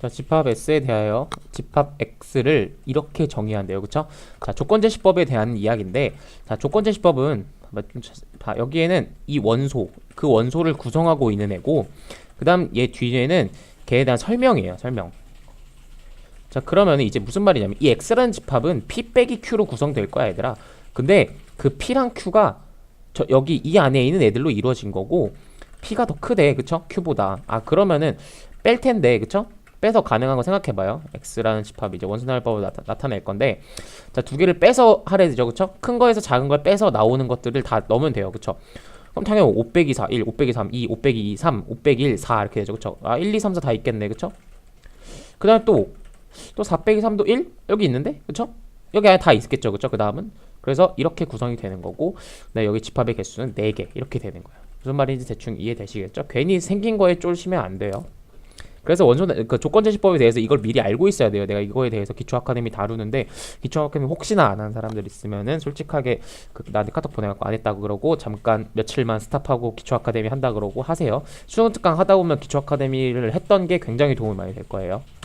자, 집합 S에 대하여 집합 X를 이렇게 정의한대요. 그쵸? 자, 조건제시법에 대한 이야기인데, 자, 조건제시법은, 여기에는 이 원소, 그 원소를 구성하고 있는 애고, 그 다음 얘 뒤에는 걔에 대한 설명이에요. 설명. 자, 그러면 이제 무슨 말이냐면, 이 X라는 집합은 P 빼기 Q로 구성될 거야, 얘들아. 근데 그 P랑 Q가 저, 여기 이 안에 있는 애들로 이루어진 거고, P가 더 크대, 그쵸? Q보다. 아, 그러면은 뺄 텐데, 그쵸? 빼서 가능한 거 생각해봐요. X라는 집합이 이제 원순환법을 나타, 나타 낼 건데, 자, 두 개를 빼서 하래 되죠, 그쵸? 큰 거에서 작은 걸 빼서 나오는 것들을 다 넣으면 돼요, 그쵸? 그럼 당연히 5 빼기 4, 1, 5 빼기 3, 2, 5 빼기 2, 3, 5 빼기 1, 4 이렇게 되죠, 그쵸? 아, 1, 2, 3, 4 다 있겠네, 그쵸? 그 다음에 또, 또4 빼기 3도 1? 여기 있는데, 그쵸? 여기 안에 다 있겠죠, 그쵸? 그 다음은? 그래서 이렇게 구성이 되는 거고, 네, 여기 집합의 개수는 4개, 이렇게 되는 거예요. 무슨 말인지 대충 이해되시겠죠? 괜히 생긴 거에 쫄시면 안 돼요. 그래서 원소 그 조건 제시법에 대해서 이걸 미리 알고 있어야 돼요. 내가 이거에 대해서 기초 아카데미 다루는데 기초 아카데미 혹시나 안 한 사람들 있으면은 솔직하게 그 나한테 카톡 보내갖고 안 했다 그러고 잠깐 며칠만 스탑하고 기초 아카데미 한다 그러고 하세요. 수능 특강 하다 보면 기초 아카데미를 했던 게 굉장히 도움이 많이 될 거예요.